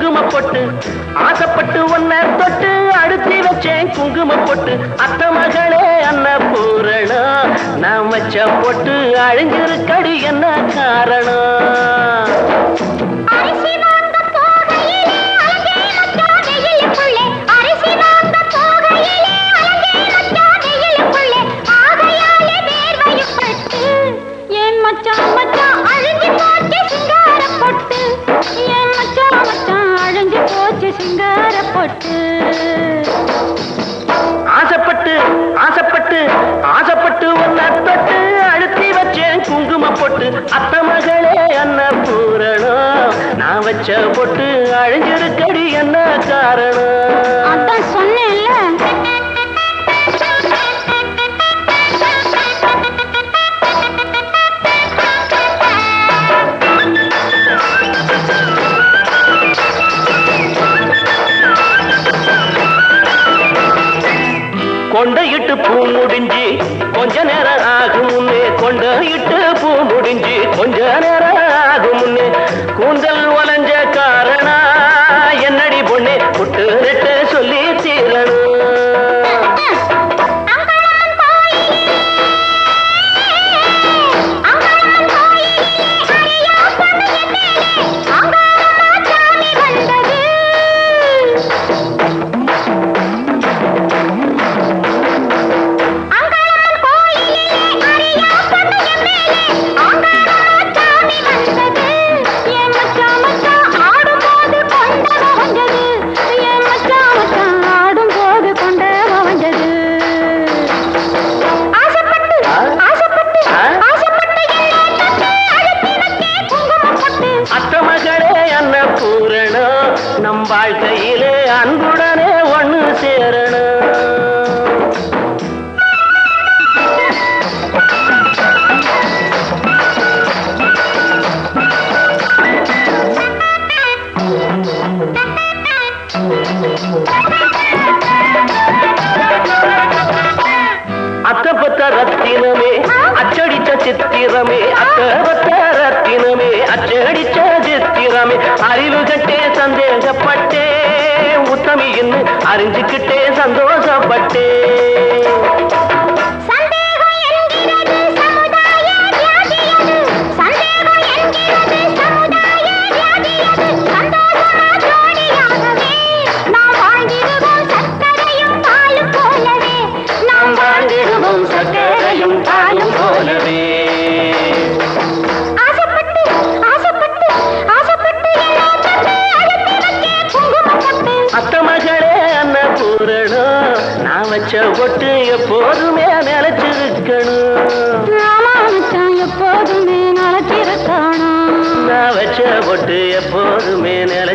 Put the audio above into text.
குங்கும பொட்டு ஆசைப்பட்டு ஒன்ன தொட்டு அடுத்தி வச்சேன் குங்கும பொட்டு அத்த மகளே அன்ன பூரணா நான் வச்ச பொட்டு அழிஞ்சிருக்கடி என்ன காரணம்? ஆசைப்பட்டு. ஆசைப்பட்டு ஆசைப்பட்டு ஆசைப்பட்டு உன்னை தொட்டு அழுத்தி வச்சேன் குங்கும பொட்டு. அத்த மகளே அன்னபூரணம் நான் வச்ச பொட்டு அழிஞ்சிருக்கடி என்ன காரணம். கொண்டையிட்டு பூ முடிஞ்சு கொஞ்ச நேரம் ஆகும் முன்னே. கொண்டையிட்டு பூ முடிஞ்சு கொஞ்ச நேரம் ஆகும் முன்னே. கூந்தல் நம் வாழ்க்கையிலே அன்புடனே ஒன்று சேரணும். அத்தப்பத்த ரத்தினமே அச்சடிச்ச சித்திரமே அத்தப்பத்த ரத்தினமே அச்சடிச்ச சித்திரமே அறிவுகள் அறிஞ்சுக்கிட்டே சந்தோஷப்பட்டே வச்ச ஒட்டு எப்போதுமே நிலைச்சிருக்கணும் எப்போதுமே நலத்திருக்கணும் நான் வச்ச பொட்டு எப்போதுமே நிலைச்சிருக்கணும்